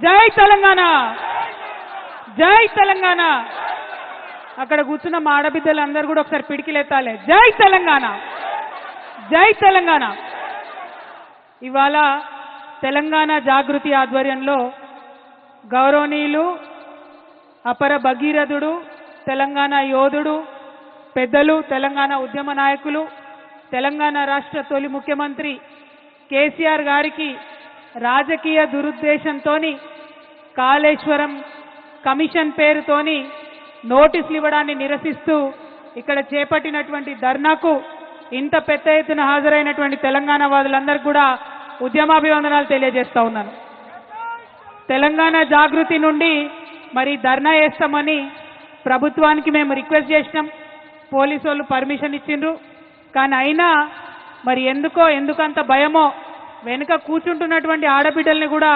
జై తెలంగాణ! జై తెలంగాణ! అక్కడ కూర్చున్న మా ఆడబిడ్డలు కూడా ఒకసారి పిడికిలెత్తాలి. జై తెలంగాణ! జై తెలంగాణ! ఇవాళ తెలంగాణ జాగృతి ఆధ్వర్యంలో గౌరవనీయులు అపర భగీరథుడు తెలంగాణ యోధుడు పెద్దలు తెలంగాణ ఉద్యమ నాయకులు తెలంగాణ రాష్ట్ర తొలి ముఖ్యమంత్రి కేసీఆర్ గారికి రాజకీయ దురుద్దేశంతోని కాళేశ్వరం కమిషన్ పేరుతోని నోటీసులు ఇవ్వడాన్ని నిరసిస్తూ ఇక్కడ చేపట్టినటువంటి ధర్నాకు ఇంత పెద్ద ఎత్తున హాజరైనటువంటి తెలంగాణ వాదులందరికీ కూడా ఉద్యమాభివందనాలు తెలియజేస్తా ఉన్నాను. తెలంగాణ జాగృతి నుండి మరి ధర్నా వేస్తామని ప్రభుత్వానికి మేము రిక్వెస్ట్ చేసినాం. పోలీసు వాళ్ళు పర్మిషన్ ఇచ్చిండ్రు. కానీ అయినా మరి ఎందుకో ఎందుకంత భయమో వెనుక కూర్చుంటున్నటువంటి ఆడబిడ్డల్ని కూడా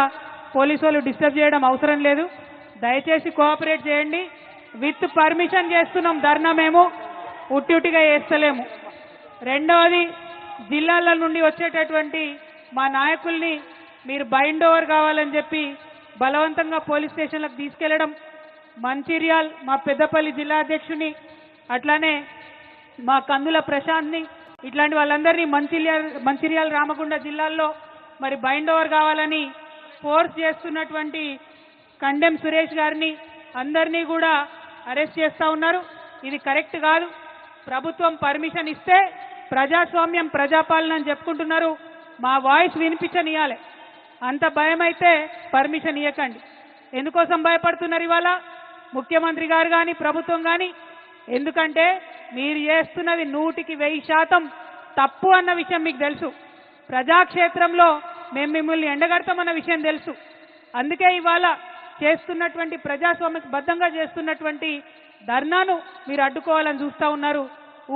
పోలీసు వాళ్ళు డిస్టర్బ్ చేయడం అవసరం లేదు. దయచేసి కోఆపరేట్ చేయండి. విత్ పర్మిషన్ చేస్తున్నాం ధర్నా మేము. ఉట్టి ఉట్టిగా వేస్తలేము రెండవది జిల్లాల నుండి వచ్చేటటువంటి మా నాయకుల్ని మీరు బైండ్ ఓవర్ కావాలని చెప్పి బలవంతంగా పోలీస్ స్టేషన్లకు తీసుకెళ్ళడం మంచిర్యాల్ మా పెద్దపల్లి జిల్లా అధ్యక్షుని అట్లానే మా కందుల ప్రశాంత్ని ఇట్లాంటి వాళ్ళందరినీ మంచిర్యాల్ మంచిర్యాల రామగుండ జిల్లాల్లో మరి బైండ్ ఓవర్ కావాలని ఫోర్స్ చేస్తున్నటువంటి కండెం సురేష్ గారిని అందరినీ కూడా అరెస్ట్ చేస్తూ ఉన్నారు. ఇది కరెక్ట్ కాదు. ప్రభుత్వం పర్మిషన్ ఇస్తే ప్రజాస్వామ్యం ప్రజాపాలన అని చెప్పుకుంటున్నారు. మా వాయిస్ వినిపించనియాలి. అంత భయం అయితే పర్మిషన్ ఇవ్వకండి ఎందుకోసం భయపడుతున్నారు ఇవాళ? ముఖ్యమంత్రి గారు కానీ ప్రభుత్వం కానీ ఎందుకంటే మీరు చేస్తున్నది నూటికి వెయ్యి శాతం తప్పు అన్న విషయం మీకు తెలుసు. ప్రజాక్షేత్రంలో మేము మిమ్మల్ని ఎండగడతామన్న విషయం తెలుసు. అందుకే ఇవాళ చేస్తున్నటువంటి ప్రజాస్వామ్యకు బద్ధంగా చేస్తున్నటువంటి ధర్నాను మీరు అడ్డుకోవాలని చూస్తూ ఉన్నారు.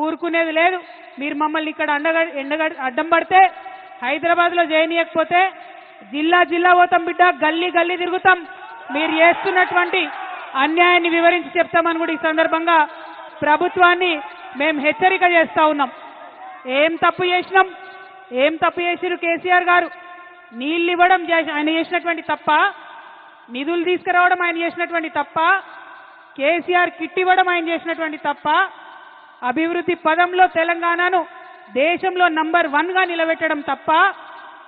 ఊరుకునేది లేదు. మీరు మమ్మల్ని ఇక్కడ అండగ ఎండగ అడ్డం పడితే హైదరాబాద్లో చేయనీయకపోతే జిల్లా జిల్లా పోతాం బిడ్డ గల్లీ గల్లీ తిరుగుతాం. మీరు చేస్తున్నటువంటి అన్యాయాన్ని వివరించి చెప్తామని కూడా ఈ సందర్భంగా ప్రభుత్వాన్ని మేము హెచ్చరిక చేస్తూ ఉన్నాం. ఏం తప్పు చేసినాం? ఏం తప్పు చేసిరు కేసీఆర్ గారు? నీళ్ళు ఇవ్వడం చేసి- ఆయన చేసినటువంటి తప్ప నిధులు తీసుకురావడం ఆయన చేసినటువంటి తప్ప కేసీఆర్ కిట్ ఇవ్వడం ఆయన చేసినటువంటి తప్ప అభివృద్ధి పదంలో తెలంగాణను దేశంలో నంబర్ వన్గా నిలబెట్టడం తప్ప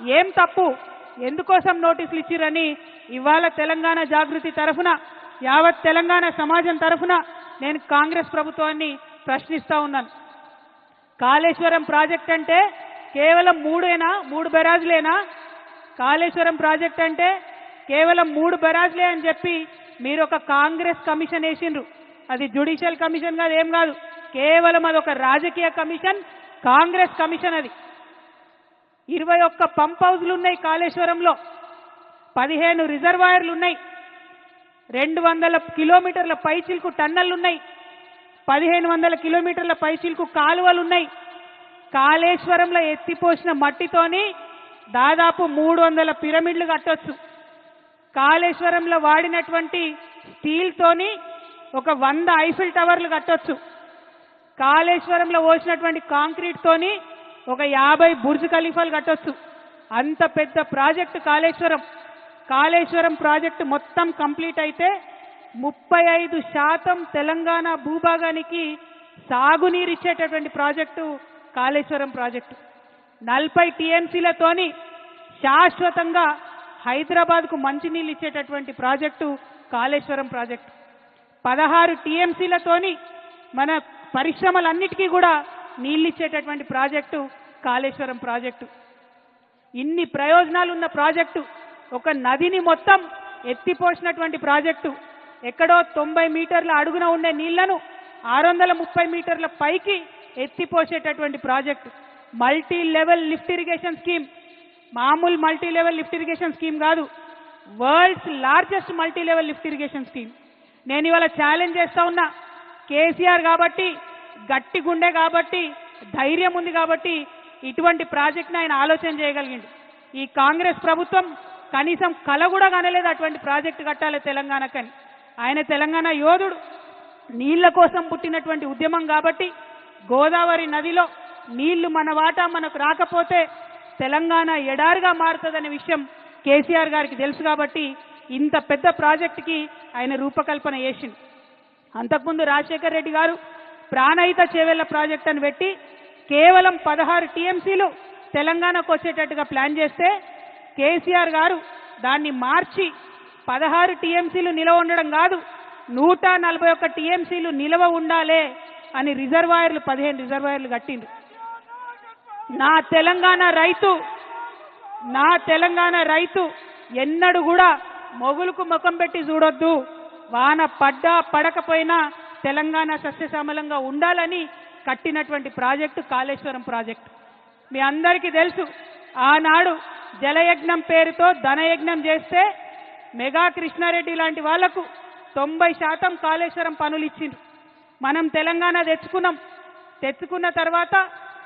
ఏం తప్పు? ఎందుకోసం నోటీసులు ఇచ్చిరని ఇవాళ తెలంగాణ జాగృతి తరఫున యావత్ తెలంగాణ సమాజం తరఫున నేను కాంగ్రెస్ ప్రభుత్వాన్ని ప్రశ్నిస్తా ఉన్నాను. కాళేశ్వరం ప్రాజెక్ట్ అంటే కేవలం మూడేనా? మూడు బెరాజులేనా కాళేశ్వరం ప్రాజెక్ట్ అంటే కేవలం మూడు బరాజ్లే అని చెప్పి మీరు ఒక కాంగ్రెస్ కమిషన్ వేసిండ్రు. అది జుడిషియల్ కమిషన్ కాదు ఏం కాదు. కేవలం అది ఒక రాజకీయ కమిషన్ కాంగ్రెస్ కమిషన్ అది. ఇరవై ఒక్క పంప్ హౌజ్లు ఉన్నాయి కాళేశ్వరంలో. పదిహేను రిజర్వాయర్లు ఉన్నాయి. రెండు వందల కిలోమీటర్ల పైచిల్కు టన్నెళ్ళు ఉన్నాయి. పదిహేను వందల కిలోమీటర్ల పైచిల్కు కాలువలు ఉన్నాయి. కాళేశ్వరంలో ఎత్తిపోసిన మట్టితోని దాదాపు మూడు వందల పిరమిడ్లు కట్టొచ్చు. కాళేశ్వరంలో వాడినటువంటి స్టీల్తోని ఒక వంద ఐఫిల్ టవర్లు కట్టొచ్చు. కాళేశ్వరంలో పోసినటువంటి కాంక్రీట్తోని ఒక యాభై బుర్జ్ ఖలీఫాలు కట్టొచ్చు. అంత పెద్ద ప్రాజెక్టు కాళేశ్వరం. కాళేశ్వరం ప్రాజెక్టు మొత్తం కంప్లీట్ అయితే ముప్పై ఐదు శాతం తెలంగాణ భూభాగానికి సాగునీరు ఇచ్చేటటువంటి ప్రాజెక్టు కాళేశ్వరం ప్రాజెక్టు. నలభై టీఎంసీలతోని శాశ్వతంగా హైదరాబాద్కు మంచినీళ్ళు ఇచ్చేటటువంటి ప్రాజెక్టు కాళేశ్వరం ప్రాజెక్టు. పదహారు టీఎంసీలతోని మన పరిశ్రమలన్నిటికీ కూడా నీళ్ళిచ్చేటటువంటి ప్రాజెక్టు కాళేశ్వరం ప్రాజెక్టు. ఇన్ని ప్రయోజనాలు ఉన్న ప్రాజెక్టు ఒక నదిని మొత్తం ఎత్తిపోసినటువంటి ప్రాజెక్టు ఎక్కడో తొంభై మీటర్ల అడుగున ఉండే నీళ్ళను ఆరు వందల ముప్పై మీటర్ల పైకి ఎత్తిపోసేటటువంటి project. Multi level lift irrigation scheme. మామూలు multi level lift irrigation scheme కాదు. World's largest multi level lift irrigation scheme. నేను ఇవాళ ఛాలెంజ్ చేస్తా ఉన్నా. కేసీఆర్ కాబట్టి గట్టి గుండె కాబట్టి ధైర్యం ఉంది కాబట్టి ఇటువంటి ప్రాజెక్ట్ని ఆయన ఆలోచన చేయగలిగిండు. ఈ కాంగ్రెస్ ప్రభుత్వం కనీసం కల కూడా కనలేదు అటువంటి ప్రాజెక్టు కట్టాలి తెలంగాణకని. ఆయన తెలంగాణ యోధుడు. నీళ్ళ కోసం పుట్టినటువంటి ఉద్యమం కాబట్టి గోదావరి నదిలో నీళ్ళు మన వాటా మనకు రాకపోతే తెలంగాణ ఎడారిగా మారుతుందనే విషయం కేసీఆర్ గారికి తెలుసు కాబట్టి ఇంత పెద్ద ప్రాజెక్టుకి ఆయన రూపకల్పన చేసిండు. అంతకుముందు రాజశేఖర్ రెడ్డి గారు ప్రాణహిత చేవెళ్ళ ప్రాజెక్ట్ అని పెట్టి కేవలం పదహారు టీఎంసీలు తెలంగాణకు వచ్చేటట్టుగా ప్లాన్ చేస్తే కేసీఆర్ గారు దాన్ని మార్చి పదహారు టీఎంసీలు నిలవ ఉండడం కాదు నూట నలభై ఒక్క టీఎంసీలు నిలవ ఉండాలే అని రిజర్వాయర్లు పదిహేను రిజర్వాయర్లు కట్టిండ్రు. నా తెలంగాణ రైతు నా తెలంగాణ రైతు ఎన్నడూ కూడా మొగులకు ముఖం పెట్టి చూడొద్దు. వాన పడ్డా పడకపోయినా తెలంగాణ సస్యశ్యామలంగా ఉండాలని కట్టినటువంటి ప్రాజెక్టు కాళేశ్వరం ప్రాజెక్టు. మీ అందరికీ తెలుసు ఆనాడు జలయజ్ఞం పేరుతో ధనయజ్ఞం చేస్తే మెగా కృష్ణారెడ్డి లాంటి వాళ్ళకు తొంభై శాతం కాళేశ్వరం పనులు ఇచ్చిండ్రు. మనం తెలంగాణ తెచ్చుకున్నాం. తెచ్చుకున్న తర్వాత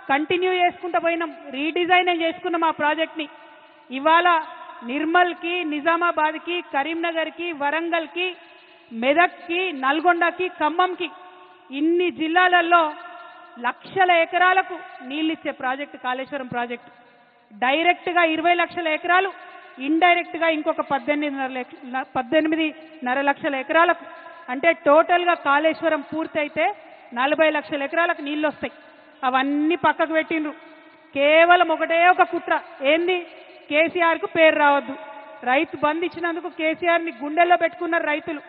కంటిన్యూ చేసుకుంటూ పోయినాం. రీడిజైన్ చేసుకున్నాం ఆ ప్రాజెక్ట్ని. ఇవాళ నిర్మల్కి నిజామాబాద్కి కరీంనగర్కి వరంగల్కి మెదక్కి నల్గొండకి ఖమ్మంకి ఇన్ని జిల్లాలలో లక్షల ఎకరాలకు నీళ్ళిచ్చే ప్రాజెక్టు కాళేశ్వరం ప్రాజెక్టు. డైరెక్ట్గా ఇరవై లక్షల ఎకరాలు ఇండైరెక్ట్గా ఇంకొక పద్దెనిమిదిన్నర లక్ష పద్దెనిమిదిన్నర లక్షల ఎకరాలకు. అంటే టోటల్గా కాళేశ్వరం పూర్తయితే నలభై లక్షల ఎకరాలకు నీళ్ళు వస్తాయి అవన్నీ పక్కకు పెట్టిండ్రు. కేవలం ఒకటే ఒక కుట్ర. ఏంది? కేసీఆర్కు పేరు రావద్దు. రైతు బంద్ ఇచ్చినందుకు కేసీఆర్ని గుండెల్లో పెట్టుకున్నారు రైతులు.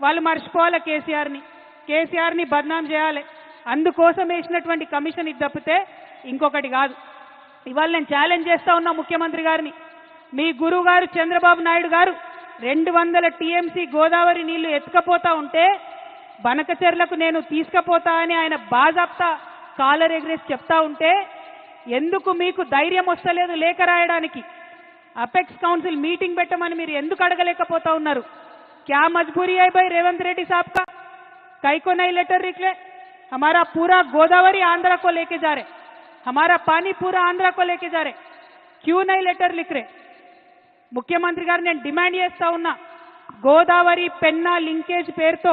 వాళ్ళు మర్చిపోవాలి కేసీఆర్ని? కేసీఆర్ని బద్నాం చేయాలి. అందుకోసం వేసినటువంటి కమిషన్ ఇది తప్పితే ఇంకొకటి కాదు. ఇవాళ నేను ఛాలెంజ్ చేస్తా ఉన్నా ముఖ్యమంత్రి గారిని. మీ గురువు గారు చంద్రబాబు నాయుడు గారు రెండు వందల టీఎంసీ గోదావరి నీళ్ళు ఎత్తుకపోతా ఉంటే బనకచెర్లకు నేను తీసుకపోతా అని ఆయన బాజాప్తా కాలర్ ఎగరేసి చెప్తా ఉంటే ఎందుకు మీకు ధైర్యం వస్తలేదు లేఖ రాయడానికి? అపెక్స్ కౌన్సిల్ మీటింగ్ పెట్టమని మీరు ఎందుకు అడగలేకపోతా ఉన్నారు? క్యా మజ్బూరీ అయి రేవంత్ రెడ్డి సాబ్ కా? కైకో నై లెటర్ రిక్లే हमारा పూరా గోదావరి ఆంధ్రకో లేకే జారే जा रहे పూరా पानी లేకే జారే క్యూ నై లెటర్ లిఖరే ముఖ్యమంత్రి గారు నేను డిమాండ్ చేస్తా ఉన్నా గోదావరి పెన్నా లింకేజ్ పేరుతో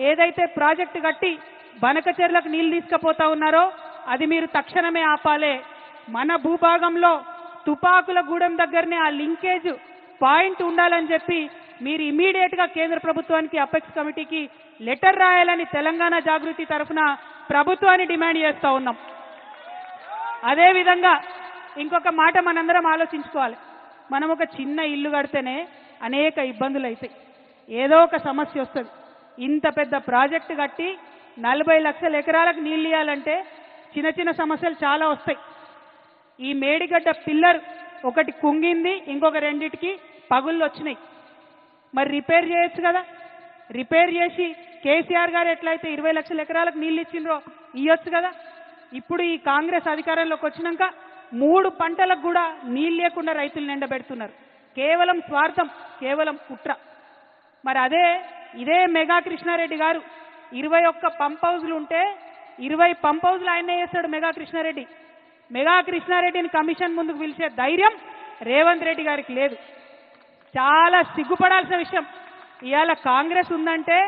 ఏదైతే ప్రాజెక్టు కట్టి బనకచెర్లకు నీళ్ళు తీసుకుపోతా ఉన్నారో అది మీరు తక్షణమే ఆపాలే. మన భూభాగంలో తుపాకుల గూడెం దగ్గరనే ఆ లింకేజ్ పాయింట్ ఉండాలని చెప్పి మీరు ఇమీడియట్గా కేంద్ర ప్రభుత్వానికి అపెక్స్ కమిటీకి లెటర్ రాయాలని తెలంగాణ జాగృతి తరఫున ప్రభుత్వాన్ని డిమాండ్ చేస్తూ ఉన్నాం. అదేవిధంగా ఇంకొక మాట మనందరం ఆలోచించుకోవాలి. మనం ఒక చిన్న ఇల్లు కడితేనే అనేక ఇబ్బందులు అవుతాయి ఏదో ఒక సమస్య వస్తుంది. ఇంత పెద్ద ప్రాజెక్టు కట్టి నలభై లక్షల ఎకరాలకు నీళ్ళు ఇవ్వాలంటే చిన్న చిన్న సమస్యలు చాలా వస్తాయి. ఈ మేడిగడ్డ పిల్లర్ ఒకటి కుంగింది ఇంకొక రెండిటికి పగుళ్ళు వచ్చినాయి. మరి రిపేర్ చేయొచ్చు కదా? రిపేర్ చేసి కేసీఆర్ గారు ఎట్లయితే ఇరవై లక్షల ఎకరాలకు నీళ్ళు ఇచ్చిండ్రో ఇవ్వచ్చు కదా? ఇప్పుడు ఈ కాంగ్రెస్ అధికారంలోకి వచ్చినాక మూడు పంటలకు కూడా నీళ్ళు లేకుండా రైతులు నిండబెడుతున్నారు. కేవలం స్వార్థం కేవలం కుట్ర. మరి అదే ఇదే మెగా కృష్ణారెడ్డి గారు ఇరవై ఒక్క పంప్ హౌజ్లు ఉంటే ఇరవై పంప్ హౌజ్లు ఆయనే చేస్తాడు మెగా కృష్ణారెడ్డి మెగా కృష్ణారెడ్డిని కమిషన్ ముందుకు పిలిచే ధైర్యం రేవంత్ రెడ్డి గారికి లేదు. చాలా సిగ్గుపడాల్సిన విషయం. ఇవాళ కాంగ్రెస్ ఉందంటే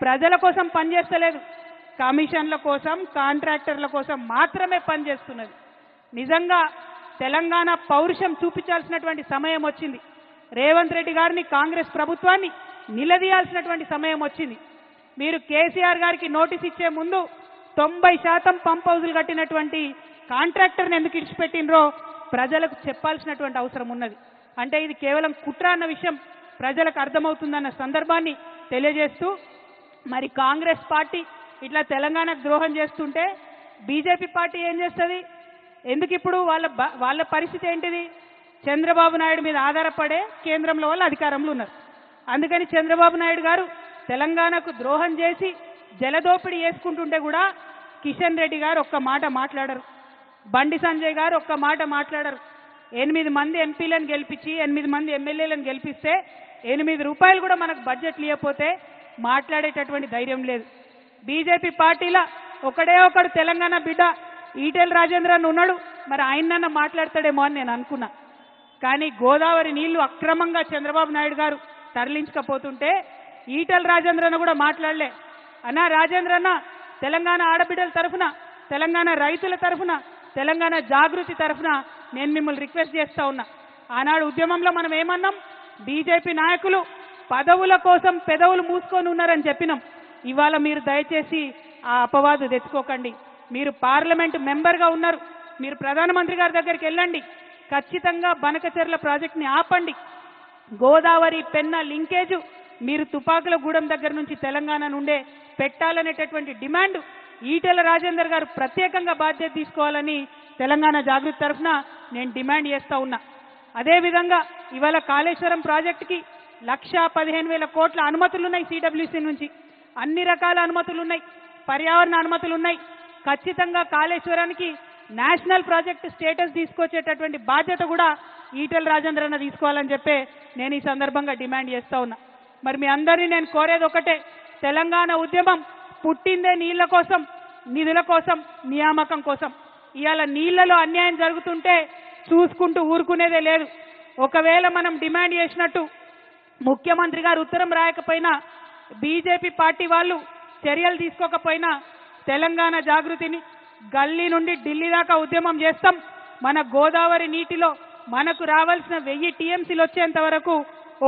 ప్రజల కోసం పనిచేస్తలేదు కమిషన్ల కోసం కాంట్రాక్టర్ల కోసం మాత్రమే పనిచేస్తున్నది నిజంగా తెలంగాణ పౌరుషం చూపించాల్సినటువంటి సమయం వచ్చింది. రేవంత్ రెడ్డి గారిని కాంగ్రెస్ ప్రభుత్వాన్ని నిలదీయాల్సినటువంటి సమయం వచ్చింది. మీరు కేసీఆర్ గారికి నోటీస్ ఇచ్చే ముందు తొంభై శాతం పంప్ హౌజులు కట్టినటువంటి కాంట్రాక్టర్ని ఎందుకు ఇడిచిపెట్టినరో ప్రజలకు చెప్పాల్సినటువంటి అవసరం ఉన్నది. అంటే ఇది కేవలం కుట్ర అన్న విషయం ప్రజలకు అర్థమవుతుందన్న సందర్భాన్ని తెలియజేస్తూ మరి కాంగ్రెస్ పార్టీ ఇట్లా తెలంగాణకు ద్రోహం చేస్తుంటే బీజేపీ పార్టీ ఏం చేస్తుంది? ఎందుకు ఇప్పుడు వాళ్ళ వాళ్ళ పరిస్థితి ఏంటిది? చంద్రబాబు నాయుడు మీద ఆధారపడే కేంద్రంలో వాళ్ళు అధికారంలో ఉన్నారు. అందుకని చంద్రబాబు నాయుడు గారు తెలంగాణకు ద్రోహం చేసి జలదోపిడీ చేసుకుంటుంటే కూడా కిషన్ రెడ్డి గారు ఒక్క మాట మాట్లాడరు. బండి సంజయ్ గారు ఒక్క మాట మాట్లాడరు. ఎనిమిది మంది ఎంపీలను గెలిపించి ఎనిమిది మంది ఎమ్మెల్యేలను గెలిపిస్తే ఎనిమిది రూపాయలు కూడా మనకు బడ్జెట్ లేకపోతే మాట్లాడేటటువంటి ధైర్యం లేదు. బీజేపీ పార్టీల ఒకడే ఒకడు తెలంగాణ బిడ్డ ఈటెల్ రాజేంద్రన్ ఉన్నాడు. మరి ఆయనన్న మాట్లాడతాడేమో అని నేను అనుకున్నా. కానీ గోదావరి నీళ్ళు అక్రమంగా చంద్రబాబు నాయుడు గారు తరలించకపోతుంటే ఈటల్ రాజేంద్ర అన్న కూడా మాట్లాడలే. అన్నా రాజేంద్రన్న తెలంగాణ ఆడబిడ్డల తరఫున తెలంగాణ రైతుల తరఫున తెలంగాణ జాగృతి తరఫున నేను మిమ్మల్ని రిక్వెస్ట్ చేస్తా ఉన్నా. ఆనాడు ఉద్యమంలో మనం ఏమన్నాం? బీజేపీ నాయకులు పదవుల కోసం పెదవులు మూసుకొని ఉన్నారని చెప్పినాం. ఇవాళ మీరు దయచేసి ఆ అపవాదు తెచ్చుకోకండి. మీరు పార్లమెంట్ మెంబర్గా ఉన్నారు. మీరు ప్రధానమంత్రి గారి దగ్గరికి వెళ్ళండి. ఖచ్చితంగా బనకచెర్ల ప్రాజెక్ట్ని ఆపండి. గోదావరి పెన్న లింకేజు మీరు తుపాకుల గూడెం దగ్గర నుంచి తెలంగాణ నుండే పెట్టాలనేటటువంటి డిమాండ్ ఈటెల రాజేందర్ గారు ప్రత్యేకంగా బాధ్యత తీసుకోవాలని తెలంగాణ జాగృతి తరఫున నేను డిమాండ్ చేస్తా ఉన్నా. అదేవిధంగా ఇవాళ కాళేశ్వరం ప్రాజెక్టుకి లక్ష పదిహేను వేల కోట్ల అనుమతులు ఉన్నాయి సిడబ్ల్యూసీ నుంచి. అన్ని రకాల అనుమతులు ఉన్నాయి పర్యావరణ అనుమతులు ఉన్నాయి ఖచ్చితంగా కాళేశ్వరానికి నేషనల్ ప్రాజెక్ట్ స్టేటస్ తీసుకొచ్చేటటువంటి బాధ్యత కూడా ఈటెల రాజేంద్ర అన్న తీసుకోవాలని చెప్పే నేను ఈ సందర్భంగా డిమాండ్ చేస్తా ఉన్నా. మరి మీ అందరినీ నేను కోరేది ఒకటే తెలంగాణ ఉద్యమం పుట్టిందే నీళ్ళ కోసం నిధుల కోసం నియామకం కోసం. ఇవాళ నీళ్ళలో అన్యాయం జరుగుతుంటే చూసుకుంటూ ఊరుకునేదే లేదు. ఒకవేళ మనం డిమాండ్ చేసినట్టు ముఖ్యమంత్రి గారు ఉత్తరం రాయకపోయినా బీజేపీ పార్టీ వాళ్ళు చర్యలు తీసుకోకపోయినా తెలంగాణ జాగృతిని గల్లీ నుండి ఢిల్లీ దాకా ఉద్యమం చేస్తాం. మన గోదావరి నీటిలో మనకు రావాల్సిన వెయ్యి టీఎంసీలు వచ్చేంత వరకు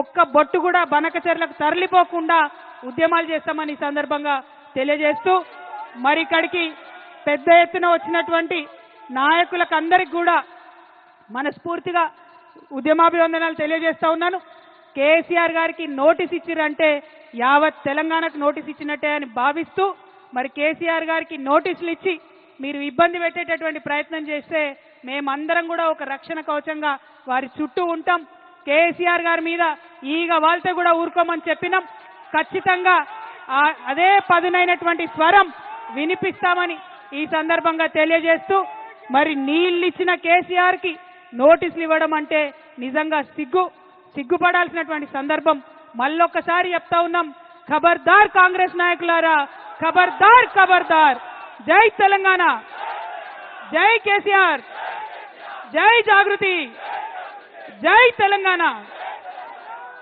ఒక్క బొట్టు కూడా బనకచెర్లకు తరలిపోకుండా ఉద్యమాలు చేస్తామని ఈ సందర్భంగా తెలియజేస్తూ మరి ఇక్కడికి పెద్ద ఎత్తున వచ్చినటువంటి నాయకులకు అందరికి కూడా మనస్ఫూర్తిగా ఉద్యమాభివందనాలు తెలియజేస్తా ఉన్నాను. కేసీఆర్ గారికి నోటీస్ ఇచ్చిరంటే యావత్ తెలంగాణకు నోటీస్ ఇచ్చినట్టే అని భావిస్తూ మరి కేసీఆర్ గారికి నోటీసులు ఇచ్చి మీరు ఇబ్బంది పెట్టేటటువంటి ప్రయత్నం చేస్తే మేమందరం కూడా ఒక రక్షణ కవచంగా వారి చుట్టూ ఉంటాం. కేసీఆర్ గారి మీద ఈగ వాళ్తే కూడా ఊరుకోమని చెప్పినాం. ఖచ్చితంగా అదే పదునైనటువంటి స్వరం వినిపిస్తామని ఈ సందర్భంగా తెలియజేస్తూ మరి నీళ్ళిచ్చిన కేసీఆర్కి నోటీసులు ఇవ్వడం అంటే నిజంగా సిగ్గు సిగ్గుపడాల్సినటువంటి సందర్భం. మళ్ళొక్కసారి చెప్తా ఉన్నాం ఖబర్దార్ కాంగ్రెస్ నాయకులారా ఖబర్దార్ ఖబర్దార్. జై తెలంగాణ. జై కేసీఆర్. జై జాగృతి. జై తెలంగాణ